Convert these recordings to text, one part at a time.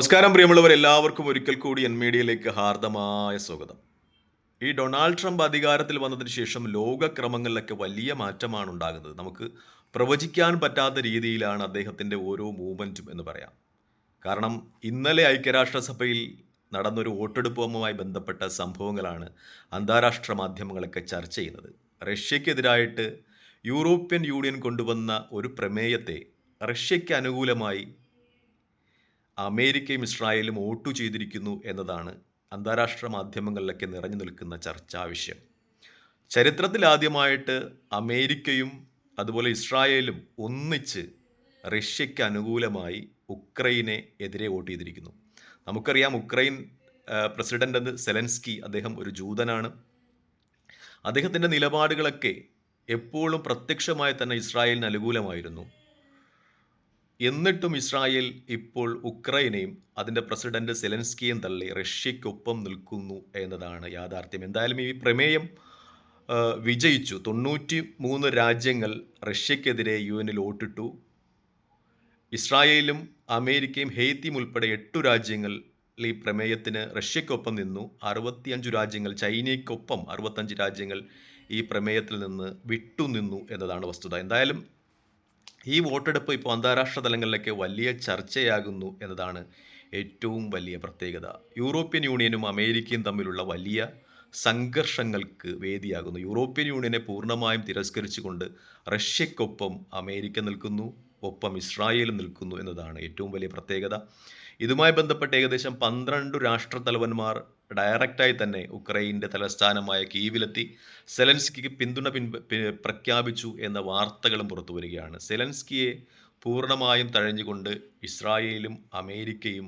നമസ്കാരം പ്രിയമുള്ളവർ എല്ലാവർക്കും ഒരിക്കൽ കൂടി എൻ മീഡിയയിലേക്ക് ഹാർദമായ സ്വാഗതം. ഈ ഡൊണാൾഡ് ട്രംപ് അധികാരത്തിൽ വന്നതിന് ശേഷം ലോകക്രമങ്ങളിലൊക്കെ വലിയ മാറ്റമാണ് ഉണ്ടാകുന്നത്. നമുക്ക് പ്രവചിക്കാൻ പറ്റാത്ത രീതിയിലാണ് അദ്ദേഹത്തിന്റെ ഓരോ മൂവ്മെന്റും എന്ന് പറയാം. കാരണം ഇന്നലെ ഐക്യരാഷ്ട്രസഭയിൽ നടന്നൊരു വോട്ടെടുപ്പുമായി ബന്ധപ്പെട്ട സംഭവങ്ങളാണ് അന്താരാഷ്ട്ര മാധ്യമങ്ങളൊക്കെ ചർച്ച ചെയ്യുന്നത്. റഷ്യക്കെതിരായിട്ട് യൂറോപ്യൻ യൂണിയൻ കൊണ്ടുവന്ന ഒരു പ്രമേയത്തെ റഷ്യയ്ക്ക് അനുകൂലമായി അമേരിക്കയും ഇസ്രായേലും വോട്ടു ചെയ്തിരിക്കുന്നു എന്നതാണ് അന്താരാഷ്ട്ര മാധ്യമങ്ങളിലൊക്കെ നിറഞ്ഞു നിൽക്കുന്ന ചർച്ചാ വിഷയം. ചരിത്രത്തിൽ ആദ്യമായിട്ട് അമേരിക്കയും അതുപോലെ ഇസ്രായേലും ഒന്നിച്ച് റഷ്യയ്ക്ക് അനുകൂലമായി ഉക്രൈനെ എതിരെ വോട്ട് ചെയ്തിരിക്കുന്നു. നമുക്കറിയാം ഉക്രൈൻ പ്രസിഡന്റ് എന്ന് സെലൻസ്കി അദ്ദേഹം ഒരു ജൂതനാണ്. അദ്ദേഹത്തിന്റെ നിലപാടുകളൊക്കെ എപ്പോഴും പ്രത്യക്ഷമായി തന്നെ ഇസ്രായേലിന് അനുകൂലമായിരുന്നു. എന്നിട്ടും ഇസ്രായേൽ ഇപ്പോൾ ഉക്രൈനെയും അതിന്റെ പ്രസിഡന്റ് സെലൻസ്കിയും തള്ളി റഷ്യയ്ക്കൊപ്പം നിൽക്കുന്നു എന്നതാണ് യാഥാർത്ഥ്യം. എന്തായാലും ഈ പ്രമേയം വിജയിച്ചു. തൊണ്ണൂറ്റി മൂന്ന് രാജ്യങ്ങൾ റഷ്യക്കെതിരെ യു എനിൽ വോട്ടിട്ടു. ഇസ്രായേലും അമേരിക്കയും ഹെയ്ത്തിയും ഉൾപ്പെടെ എട്ടു രാജ്യങ്ങൾ ഈ പ്രമേയത്തിന് റഷ്യക്കൊപ്പം നിന്നു. അറുപത്തിയഞ്ചു രാജ്യങ്ങൾ ചൈനയ്ക്കൊപ്പം അറുപത്തഞ്ച് രാജ്യങ്ങൾ ഈ പ്രമേയത്തിൽ നിന്ന് വിട്ടുനിന്നു എന്നതാണ് വസ്തുത. എന്തായാലും ഈ വോട്ടെടുപ്പ് ഇപ്പോൾ അന്താരാഷ്ട്ര തലങ്ങളിലൊക്കെ വലിയ ചർച്ചയാകുന്നു എന്നതാണ് ഏറ്റവും വലിയ പ്രത്യേകത. യൂറോപ്യൻ യൂണിയനും അമേരിക്കയും തമ്മിലുള്ള വലിയ സംഘർഷങ്ങൾക്ക് വേദിയാകുന്നു. യൂറോപ്യൻ യൂണിയനെ പൂർണമായും തിരസ്കരിച്ചുകൊണ്ട് റഷ്യക്കൊപ്പം അമേരിക്ക നിൽക്കുന്നു ഒപ്പം ഇസ്രായേലും നിൽക്കുന്നു എന്നതാണ് ഏറ്റവും വലിയ പ്രത്യേകത. ഇതുമായി ബന്ധപ്പെട്ട് ഏകദേശം പന്ത്രണ്ട് രാഷ്ട്രത്തലവന്മാർ ഡയറക്റ്റായി തന്നെ ഉക്രൈന്റെ തലസ്ഥാനമായ കീവിലെത്തി സെലൻസ്കിക്ക് പിന്തുണ പിൻ പ്രഖ്യാപിച്ചു എന്ന വാർത്തകളും പുറത്തു വരികയാണ്. സെലൻസ്കിയെ പൂർണമായും തഴഞ്ഞുകൊണ്ട് ഇസ്രായേലും അമേരിക്കയും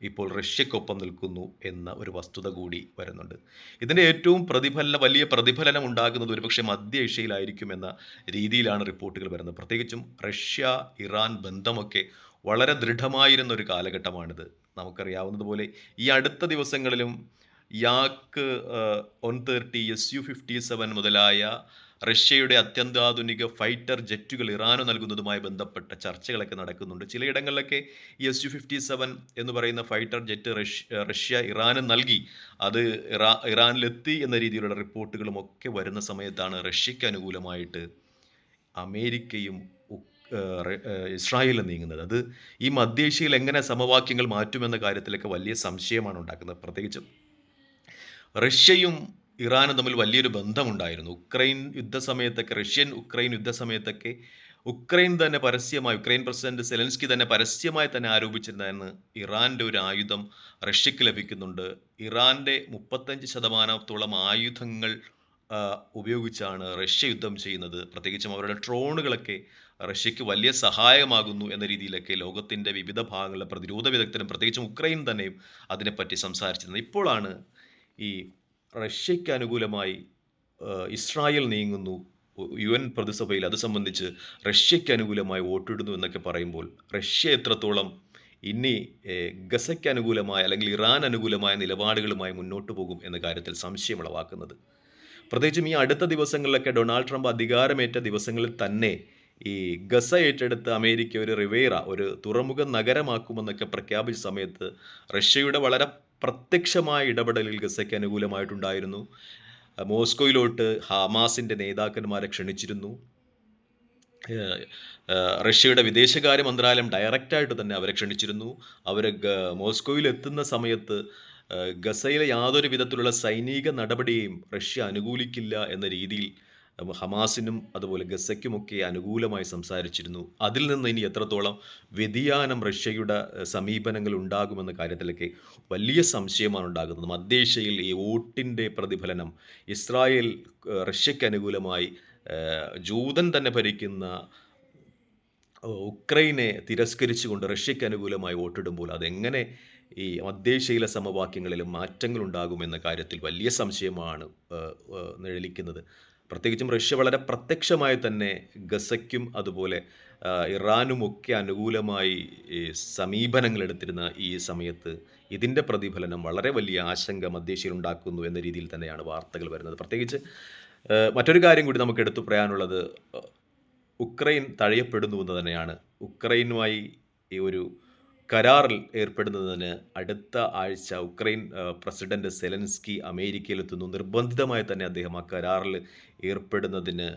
ഇപ്പോൾ റഷ്യക്കൊപ്പം നിൽക്കുന്നു എന്ന ഒരു വസ്തുത കൂടി വരുന്നുണ്ട്. ഇതിന്റെ ഏറ്റവും പ്രതിഫലന വലിയ പ്രതിഫലനം ഉണ്ടാകുന്നത് ഒരുപക്ഷെ മധ്യ ഏഷ്യയിലായിരിക്കും എന്ന രീതിയിലാണ് റിപ്പോർട്ടുകൾ വരുന്നത്. പ്രത്യേകിച്ചും റഷ്യ ഇറാൻ ബന്ധമൊക്കെ വളരെ ദൃഢമായിരുന്ന ഒരു കാലഘട്ടമാണിത്. നമുക്കറിയാവുന്നതുപോലെ ഈ അടുത്ത ദിവസങ്ങളിലും Yak one thirty S U fifty seven മുതലായ റഷ്യയുടെ അത്യന്താധുനിക ഫൈറ്റർ ജെറ്റുകൾ ഇറാന് നൽകുന്നതുമായി ബന്ധപ്പെട്ട ചർച്ചകളൊക്കെ നടക്കുന്നുണ്ട്. ചിലയിടങ്ങളിലൊക്കെ ഈ എസ് യു ഫിഫ്റ്റി സെവൻ എന്ന് പറയുന്ന ഫൈറ്റർ ജെറ്റ് റഷ്യ റഷ്യ ഇറാന് നൽകി. അത് ഇറാ ഇറാനിലെത്തി എന്ന രീതിയിലുള്ള റിപ്പോർട്ടുകളും ഒക്കെ വരുന്ന സമയത്താണ് റഷ്യയ്ക്ക് അനുകൂലമായിട്ട് അമേരിക്കയും ഉക്- ഏഹ് റ- ഏഹ് ഇസ്രായേലും നീങ്ങുന്നത്. അത് ഈ മധ്യേഷ്യയിൽ എങ്ങനെ സമവാക്യങ്ങൾ മാറ്റുമെന്ന കാര്യത്തിലൊക്കെ വലിയ സംശയമാണ് ഉണ്ടാക്കുന്നത്. പ്രത്യേകിച്ചും റഷ്യയും ഇറാനും തമ്മിൽ വലിയൊരു ബന്ധമുണ്ടായിരുന്നു. ഉക്രൈൻ യുദ്ധ സമയത്തൊക്കെ റഷ്യൻ ഉക്രൈൻ യുദ്ധ സമയത്തൊക്കെ ഉക്രൈൻ തന്നെ പരസ്യമായി ഉക്രൈൻ പ്രസിഡന്റ് സെലൻസ്കി തന്നെ പരസ്യമായി തന്നെ ആരോപിച്ചിരുന്നതെന്ന് ഇറാന്റെ ഒരു ആയുധം റഷ്യക്ക് ലഭിക്കുന്നുണ്ട്. ഇറാന്റെ മുപ്പത്തഞ്ച് ശതമാനത്തോളം ആയുധങ്ങൾ ഉപയോഗിച്ചാണ് റഷ്യ യുദ്ധം ചെയ്യുന്നത്. പ്രത്യേകിച്ചും അവരുടെ ഡ്രോണുകളൊക്കെ റഷ്യക്ക് വലിയ സഹായമാകുന്നു എന്ന രീതിയിലൊക്കെ ലോകത്തിന്റെ വിവിധ ഭാഗങ്ങളിലെ പ്രതിരോധ വിദഗ്ധരും പ്രത്യേകിച്ചും ഉക്രൈൻ തന്നെയും അതിനെപ്പറ്റി സംസാരിച്ചിരുന്നത്. ഇപ്പോഴാണ് ഈ റഷ്യയ്ക്ക് അനുകൂലമായി ഇസ്രായേൽ നീങ്ങുന്നു. യു എൻ പ്രതിസഭയിൽ അത് സംബന്ധിച്ച് റഷ്യയ്ക്ക് അനുകൂലമായി വോട്ടിടുന്നു എന്നൊക്കെ പറയുമ്പോൾ റഷ്യ എത്രത്തോളം ഇനി ഗസയ്ക്ക് അനുകൂലമായ അല്ലെങ്കിൽ ഇറാൻ അനുകൂലമായ നിലപാടുകളുമായി മുന്നോട്ട് പോകും എന്ന കാര്യത്തിൽ സംശയമുളവാക്കുന്നത് പ്രത്യേകിച്ചും ഈ അടുത്ത ദിവസങ്ങളിലൊക്കെ ഡൊണാൾഡ് ട്രംപ് അധികാരമേറ്റ ദിവസങ്ങളിൽ തന്നെ ഈ ഗസ ഏറ്റെടുത്ത് അമേരിക്ക ഒരു റിവേറ ഒരു തുറമുഖ നഗരമാക്കുമെന്നൊക്കെ പ്രഖ്യാപിച്ച സമയത്ത് റഷ്യയുടെ വളരെ പ്രത്യക്ഷമായ ഇടപെടലിൽ ഗസയ്ക്ക് അനുകൂലമായിട്ടുണ്ടായിരുന്നു. മോസ്കോയിലോട്ട് ഹമാസിന്റെ നേതാക്കന്മാരെ ക്ഷണിച്ചിരുന്നു. റഷ്യയുടെ വിദേശകാര്യ മന്ത്രാലയം ഡയറക്റ്റായിട്ട് തന്നെ അവരെ ക്ഷണിച്ചിരുന്നു. അവർ മോസ്കോയിൽ എത്തുന്ന സമയത്ത് ഗസയിലെ യാതൊരു വിധത്തിലുള്ള സൈനിക നടപടിയെയും റഷ്യ അനുകൂലിക്കില്ല എന്ന രീതിയിൽ ഹമാസിനും അതുപോലെ ഗസയ്ക്കുമൊക്കെ അനുകൂലമായി സംസാരിച്ചിരുന്നു. അതിൽ നിന്ന് ഇനി എത്രത്തോളം വ്യതിയാനം റഷ്യയുടെ സമീപനങ്ങൾ ഉണ്ടാകുമെന്ന കാര്യത്തിലൊക്കെ വലിയ സംശയമാണ് ഉണ്ടാകുന്നത്. മധ്യേഷ്യയിൽ ഈ വോട്ടിന്റെ പ്രതിഫലനം ഇസ്രായേൽ റഷ്യയ്ക്ക് അനുകൂലമായി ജൂതൻ തന്നെ ഭരിക്കുന്ന ഉക്രൈനെ തിരസ്കരിച്ചുകൊണ്ട് റഷ്യയ്ക്ക് അനുകൂലമായി വോട്ടിടുമ്പോൾ അതെങ്ങനെ ഈ മധ്യേഷ്യയിലെ സമവാക്യങ്ങളിൽ മാറ്റങ്ങൾ ഉണ്ടാകുമെന്ന കാര്യത്തിൽ വലിയ സംശയമാണ് നിഴലിക്കുന്നത്. പ്രത്യേകിച്ചും റഷ്യ വളരെ പ്രത്യക്ഷമായി തന്നെ ഗസയ്ക്കും അതുപോലെ ഇറാനുമൊക്കെ അനുകൂലമായി സമീപനങ്ങൾ എടുത്തിരുന്ന ഈ സമയത്ത് ഇതിന്റെ പ്രതിഫലനം വളരെ വലിയ ആശങ്ക മധ്യേഷ്യയിൽ ഉണ്ടാക്കുന്നു എന്ന രീതിയിൽ തന്നെയാണ് വാർത്തകൾ വരുന്നത്. പ്രത്യേകിച്ച് മറ്റൊരു കാര്യം കൂടി നമുക്ക് എടുത്തു പറയാനുള്ളത് ഉക്രൈൻ തഴയപ്പെടുന്നു എന്ന് തന്നെയാണ്. ഉക്രൈനുമായി ഈ ഒരു കരാറിൽ ഏർപ്പെടുന്നതിന് അടുത്ത ആഴ്ച ഉക്രൈൻ പ്രസിഡന്റ് സെലൻസ്കി അമേരിക്കയിലെത്തുന്നു. നിർബന്ധിതമായി തന്നെ അദ്ദേഹം ആ കരാറിൽ ഏർപ്പെടുന്നതിന്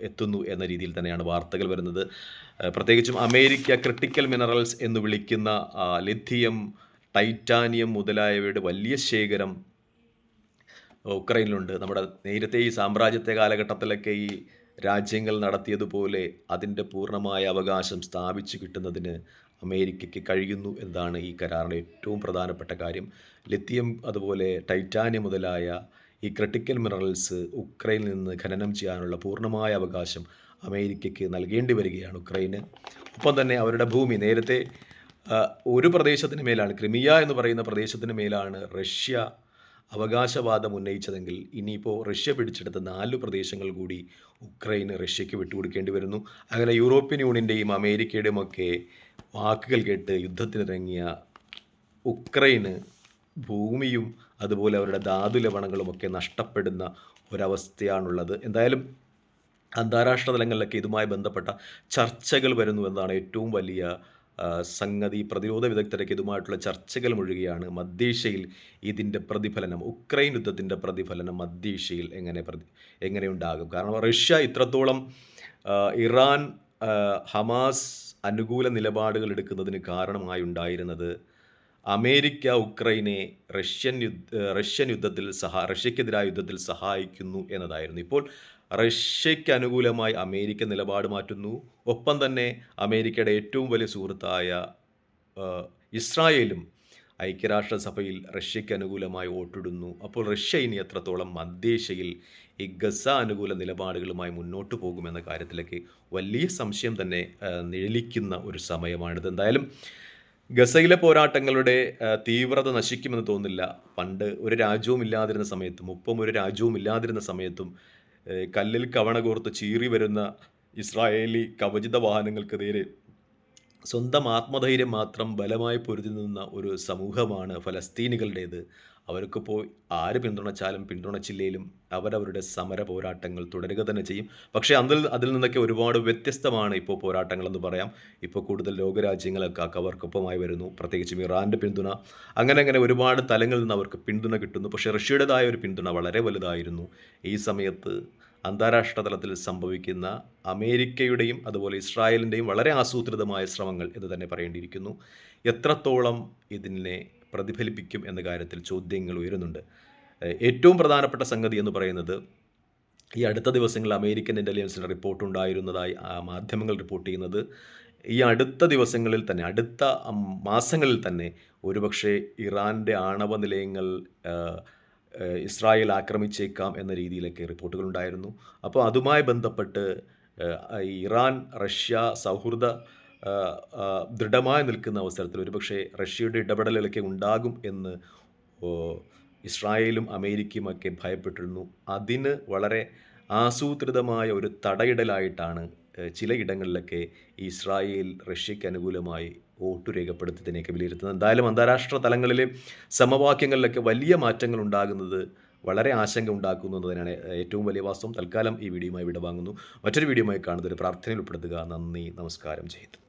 എത്തുന്നു എന്ന രീതിയിൽ തന്നെയാണ് വാർത്തകൾ വരുന്നത്. പ്രത്യേകിച്ചും അമേരിക്ക ക്രിട്ടിക്കൽ മിനറൽസ് എന്ന് വിളിക്കുന്ന ലിഥിയം, ടൈറ്റാനിയം മുതലായവയുടെ വലിയ ശേഖരം ഉക്രൈനിലുണ്ട്. നമ്മുടെ നേരത്തെ ഈ സാമ്രാജ്യത്തെ കാലഘട്ടത്തിലൊക്കെ ഈ രാജ്യങ്ങൾ നടത്തിയതുപോലെ അതിന്റെ പൂർണമായ അവകാശം സ്ഥാപിച്ചു കിട്ടുന്നതിന് അമേരിക്കയ്ക്ക് കഴിയുന്നു എന്നതാണ് ഈ കരാറിലെ ഏറ്റവും പ്രധാനപ്പെട്ട കാര്യം. ലിഥിയം അതുപോലെ ടൈറ്റാനിയം മുതലായ ഈ ക്രിട്ടിക്കൽ മിനറൽസ് ഉക്രൈനിൽ നിന്ന് ഖനനം ചെയ്യാനുള്ള പൂർണമായ അവകാശം അമേരിക്കയ്ക്ക് നൽകേണ്ടി വരികയാണ് ഉക്രൈന്. ഒപ്പം തന്നെ അവരുടെ ഭൂമി നേരത്തെ ഒരു പ്രദേശത്തിന് മേലാണ് ക്രിമിയ എന്ന് പറയുന്ന പ്രദേശത്തിന് മേലാണ് റഷ്യ അവകാശവാദം ഉന്നയിച്ചതെങ്കിൽ ഇനിയിപ്പോൾ റഷ്യ പിടിച്ചെടുത്ത നാല് പ്രദേശങ്ങൾ കൂടി ഉക്രൈന് റഷ്യയ്ക്ക് വിട്ടുകൊടുക്കേണ്ടി വരുന്നു. അങ്ങനെ യൂറോപ്യൻ യൂണിയന്റെയും അമേരിക്കയുടെയും ഒക്കെ വാക്കുകൾ കേട്ട് യുദ്ധത്തിനിറങ്ങിയ ഉക്രൈന് ഭൂമിയും അതുപോലെ അവരുടെ ധാതു ലവണങ്ങളുമൊക്കെ നഷ്ടപ്പെടുന്ന ഒരവസ്ഥയാണുള്ളത്. എന്തായാലും അന്താരാഷ്ട്ര തലങ്ങളിലൊക്കെ ഇതുമായി ബന്ധപ്പെട്ട ചർച്ചകൾ വരുന്നു എന്നതാണ് ഏറ്റവും വലിയ സംഗതി. പ്രതിരോധ വിദഗ്ധരൊക്കെ ഇതുമായിട്ടുള്ള ചർച്ചകൾ മുഴുകയാണ്. മധ്യേഷ്യയിൽ ഇതിന്റെ പ്രതിഫലനം ഉക്രൈൻ യുദ്ധത്തിന്റെ പ്രതിഫലനം മധ്യേഷ്യയിൽ എങ്ങനെ പ്രതി എങ്ങനെയുണ്ടാകും? കാരണം റഷ്യ ഇത്രത്തോളം ഇറാൻ, ഹമാസ് അനുകൂല നിലപാടുകൾ എടുക്കുന്നതിന് കാരണമായി ഉണ്ടായിരുന്നത് അമേരിക്ക ഉക്രൈനെ റഷ്യൻ യുദ്ധ റഷ്യൻ യുദ്ധത്തിൽ സഹാ റഷ്യക്കെതിരായ യുദ്ധത്തിൽ സഹായിക്കുന്നു എന്നതായിരുന്നു. ഇപ്പോൾ റഷ്യയ്ക്ക് അനുകൂലമായി അമേരിക്ക നിലപാട് മാറ്റുന്നു. ഒപ്പം തന്നെ അമേരിക്കയുടെ ഏറ്റവും വലിയ സുഹൃത്തായ ഇസ്രായേലും ഐക്യരാഷ്ട്രസഭയിൽ റഷ്യയ്ക്ക് അനുകൂലമായി വോട്ടിടുന്നു. അപ്പോൾ റഷ്യ ഇനി എത്രത്തോളം മധ്യേഷ്യയിൽ ഈ ഗസ അനുകൂല നിലപാടുകളുമായി മുന്നോട്ട് പോകുമെന്ന കാര്യത്തിലേക്ക് വലിയ സംശയം തന്നെ നിഴലിക്കുന്ന ഒരു സമയമാണിത്. എന്തായാലും ഗസയിലെ പോരാട്ടങ്ങളുടെ തീവ്രത നശിക്കുമെന്ന് തോന്നില്ല പണ്ട് ഒരു രാജ്യവും ഇല്ലാതിരുന്ന സമയത്തും ഒപ്പം ഒരു രാജ്യവും ഇല്ലാതിരുന്ന സമയത്തും കല്ലിൽ കവണ കോർത്ത് ചീറി വരുന്ന ഇസ്രായേലി കവചിത വാഹനങ്ങൾക്ക് നേരെ സ്വന്തം ആത്മധൈര്യം മാത്രം ബലമായി പൊരുതി നിന്ന ഒരു സമൂഹമാണ് ഫലസ്തീനികളുടേത്. അവർക്കിപ്പോൾ ആര് പിന്തുണച്ചാലും പിന്തുണച്ചില്ലേലും അവരവരുടെ സമര പോരാട്ടങ്ങൾ തുടരുക തന്നെ ചെയ്യും. പക്ഷേ അതിൽ അതിൽ നിന്നൊക്കെ ഒരുപാട് വ്യത്യസ്തമാണ് ഇപ്പോൾ പോരാട്ടങ്ങളെന്ന് പറയാം. ഇപ്പോൾ കൂടുതൽ ലോകരാജ്യങ്ങളൊക്കെ അവർക്കൊപ്പമായി വരുന്നു. പ്രത്യേകിച്ചും ഇറാന്റെ പിന്തുണ അങ്ങനെ അങ്ങനെ ഒരുപാട് തലങ്ങളിൽ നിന്ന് അവർക്ക് പിന്തുണ കിട്ടുന്നു. പക്ഷേ റഷ്യയുടേതായ ഒരു പിന്തുണ വളരെ വലുതായിരുന്നു. ഈ സമയത്ത് അന്താരാഷ്ട്ര തലത്തിൽ സംഭവിക്കുന്ന അമേരിക്കയുടെയും അതുപോലെ ഇസ്രായേലിന്റെയും വളരെ ആസൂത്രിതമായ ശ്രമങ്ങൾ എന്ന് തന്നെ പറയേണ്ടിയിരിക്കുന്നു. എത്രത്തോളം ഇതിനെ പ്രതിഫലിപ്പിക്കും എന്ന കാര്യത്തിൽ ചോദ്യങ്ങൾ ഉയരുന്നുണ്ട്. ഏറ്റവും പ്രധാനപ്പെട്ട സംഗതി എന്ന് പറയുന്നത് ഈ അടുത്ത ദിവസങ്ങളിൽ അമേരിക്കൻ ഇന്റലിജൻസിന്റെ റിപ്പോർട്ട് ഉണ്ടായിരുന്നതായി മാധ്യമങ്ങൾ റിപ്പോർട്ട് ചെയ്യുന്നത് ഈ അടുത്ത ദിവസങ്ങളിൽ തന്നെ അടുത്ത മാസങ്ങളിൽ തന്നെ ഒരുപക്ഷെ ഇറാന്റെ ആണവ നിലയങ്ങൾ ഇസ്രായേൽ ആക്രമിച്ചേക്കാം എന്ന രീതിയിലൊക്കെ റിപ്പോർട്ടുകൾ ഉണ്ടായിരുന്നു. അപ്പോൾ അതുമായി ബന്ധപ്പെട്ട് ഇറാൻ റഷ്യ സൗഹൃദ ദൃഢമായി നിൽക്കുന്ന അവസരത്തിൽ ഒരുപക്ഷേ റഷ്യയുടെ ഇടപെടലുകളൊക്കെ ഉണ്ടാകും എന്ന് ഇസ്രായേലും അമേരിക്കയും ഒക്കെ ഭയപ്പെട്ടിരുന്നു. അതിന് വളരെ ആസൂത്രിതമായ ഒരു തടയിടലായിട്ടാണ് ചിലയിടങ്ങളിലൊക്കെ ഇസ്രായേൽ റഷ്യയ്ക്ക് അനുകൂലമായി വോട്ട് രേഖപ്പെടുത്തിയതിനെയൊക്കെ വിലയിരുത്തുന്നത്. എന്തായാലും അന്താരാഷ്ട്ര തലങ്ങളിലെ സമവാക്യങ്ങളിലൊക്കെ വലിയ മാറ്റങ്ങൾ ഉണ്ടാകുന്നത് വളരെ ആശങ്ക ഉണ്ടാക്കുന്നു എന്നതിനാണ് ഏറ്റവും വലിയ വാസ്തവം. തൽക്കാലം ഈ വീഡിയോയുമായി വിടവാങ്ങുന്നു. മറ്റൊരു വീഡിയോയുമായി കാണുന്നതുവരെ പ്രാർത്ഥനയിൽ ഉൾപ്പെടുത്തുക. നന്ദി, നമസ്കാരം, ഹിന്ദ്.